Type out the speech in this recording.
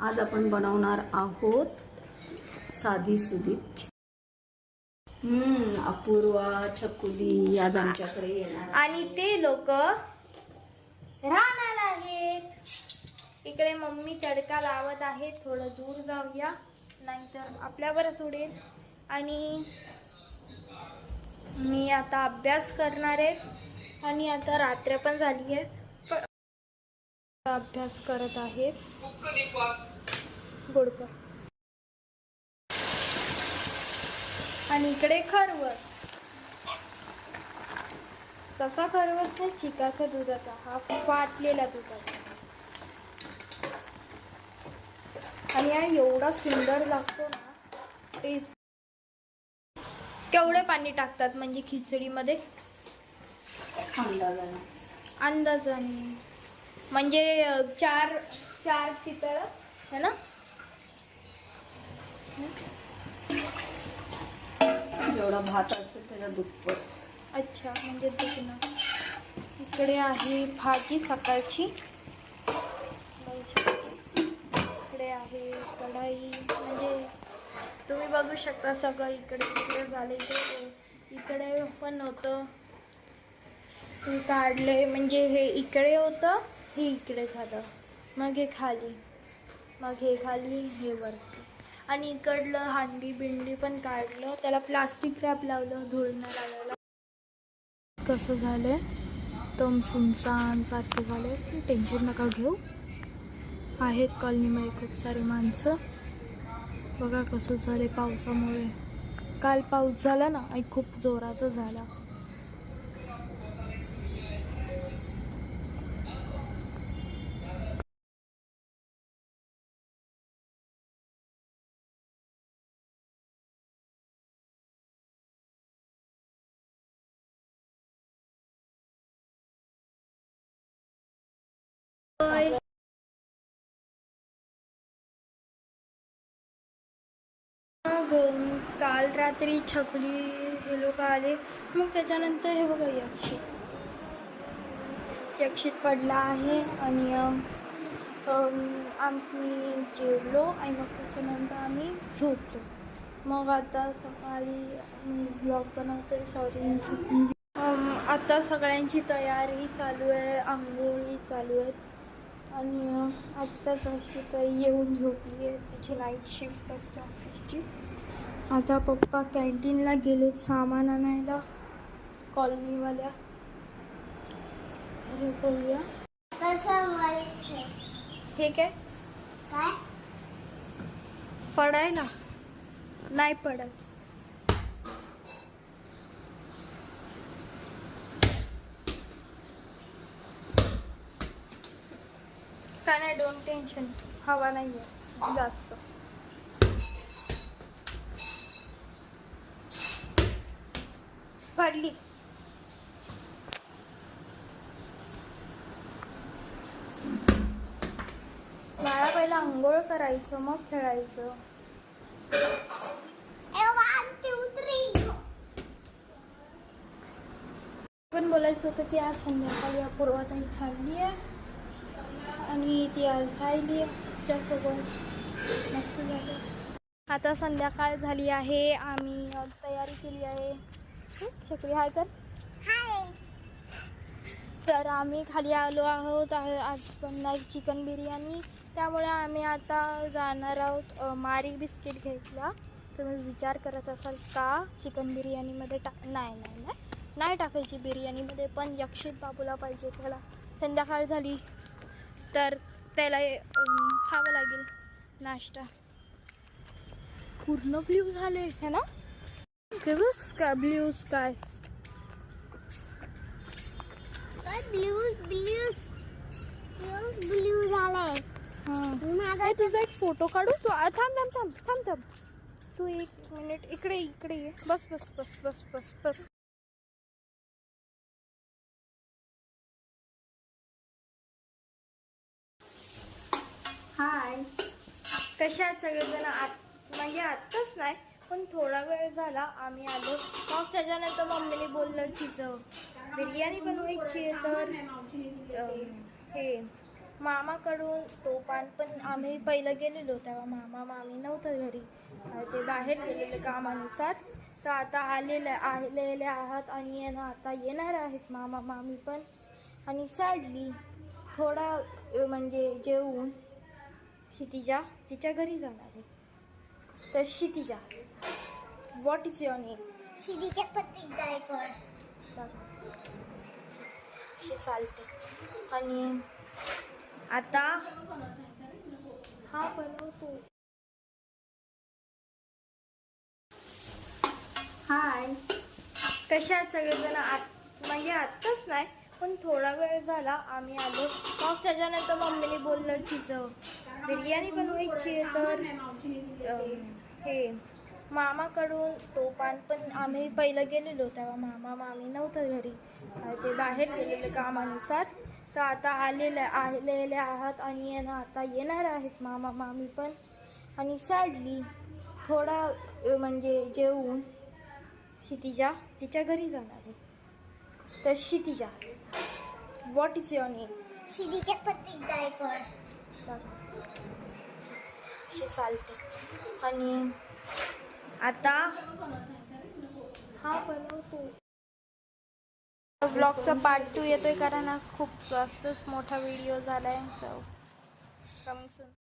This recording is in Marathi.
आज आपण बनवणार आहोत साधी सुधी. हम्म अपूर्वा चकुली आज आमच्याकडे येणार आणि ते लोक राहणार आहेत. इकडे मम्मी तडका लावत आहे थोडं दूर जाऊया नाहीतर आपल्यावरच उडेल. आणि मी आता अभ्यास करणार आहे. आणि आता रात्र पण झाली आहे. अभ्यास करत आहे गोडकर. आणि इकडे खरवस. कसा खरवस आहे चिकाच्या दुधाचा. हा फाटलेला दुधाचा. आणि हा एवढा सुंदर लागतो ना टेस्ट केवढे पाणी टाकतात म्हणजे खिचडीमध्ये? अंदाजाने. अंदाजाने. म्हणजे चार चार पितळ है ना? जेवढा भात असेल त्याच्या दुप्पट. अच्छा म्हणजे दुखणं इकडे आहे भाजी सकाळची. इकडे आहे कढाई. म्हणजे तुम्ही बघू शकता सगळं इकडे इकडे झाले इकडे इकडे पण होतं. काढले. म्हणजे हे इकडे होतं. हे इकडे झालं. मग हे खाली. मग हे खाली हे वरती. आणि इकडलं हांडी बिंडी पण काढलं. त्याला प्लास्टिक रॅप लावलं धुळणं लागायला कसं झालं तम सुनसान सारखे झाले टेन्शन नका घेऊ. आहेत कॉलनीमध्ये खूप सारे माणसं. बघा कसं झाले पावसामुळे. काल पाऊस झाला ना आणि खूप जोराचा झाला. मग काल रात्री छकली हे लोक आले. मग त्याच्यानंतर हे बघा यक्षित यक्षित पडला आहे आणि आम्ही जेवलो आणि मग त्याच्यानंतर आम्ही झोपलो. मग आता सकाळी मी ब्लॉग बनवतोय. सॉरी आता सगळ्यांची तयारी चालू आहे. आंघोळी चालू आहेत. आणि आत्ताच अशी तर येऊन झोपली आहे. तिची नाईट शिफ्ट असते ऑफिसची आता पप्पा कॅन्टीनला गेलेत सामान आणायला. कॉलनीवाल्या अरे बोलूया ठीक आहे. काय? पडायला नाही पडत. काय नाही डोंट टेन्शन हवा नाही आहे जास्त. पडली बाळा पहिला आंघोळ करायचं मग खेळायचं. पण बोलायचं होतं की आज संध्याकाळी अपूर्वाताई चालली आहे. आणि ती आज राहिली आहे तिच्यासोबत. मस्त झालं. आता संध्याकाळ झाली आहे. आम्ही तयारी केली आहे. हं, हाय कर तर आम्ही खाली आलो आहोत आज बनणार चिकन बिर्याणी. त्यामुळे आम्ही आता जाणार आहोत मारी बिस्किट घ्यायला. तुम्ही विचार करत असाल का चिकन बिर्याणीमध्ये टाक नाही नाही नाही. नाही टाकायची बिर्याणीमध्ये पण यक्षित बाबूला पाहिजे त्याला. संध्याकाळ झाली तर त्याला खावं लागेल नाश्ता. पूर्ण ब्ल्यू झाले है ना? Sky blue sky blue blue blue झालंय. माझा तुझा एक फोटो काढू? तू आ, थांब थांब थांब थांब थांब. तू एक मिनिट इकडे इकडे ये. बस बस बस बस बस बस. हाय कशा आहेत सगळेजण? आत म्हणजे आत्ताच नाही. पण थोडा वेळ झाला आम्ही आलो. मग त्याच्यानंतर मम्मीने बोललं तिचं बिर्याणी बनवायची आहे तर हे मामाकडून टोपान पण आम्ही पहिलं गेलेलो तेव्हा मामा मामी नव्हतं घरी. ते बाहेर गेलेले कामानुसार. तर आता आलेले आलेले आहात आणि येणं आता येणार आहेत मामा मामी पण. आणि सॅडली थोडा म्हणजे जेवून क्षितिजा तिच्या घरी जाणार आहे. तर Kshitija what is your name शिदीचे पत्रिक गायकवाड चालते आणि आता हा बनवतो हाय कशात सगळेजण? आत म्हणजे आत्ताच नाही पण थोडा वेळ झाला आम्ही आलो. मग त्याच्यानंतर मम्मीने बोललं तिचं. बिर्याणी बनवायची आहे तर हे. मामाकडून टोपान पण आम्ही पहिलं गेलेलो तेव्हा मामा मामी नव्हतं घरी. ते बाहेर गेलेले कामानुसार. तर आता आलेले आलेले आहात आणि येणं आता येणार आहेत मामा मामी पण. आणि सॅडली थोडा म्हणजे जेवून क्षितिजा तिच्या घरी जाणार आहे. तर Kshitija what is your name शिदीचे पत्रिक गायकवाड अशी चालते. आणि आता हा बनवतो. ब्लॉगचा पार्ट टू येतोय कारण हा खूप जास्तच मोठा व्हिडिओ झालाय. Coming soon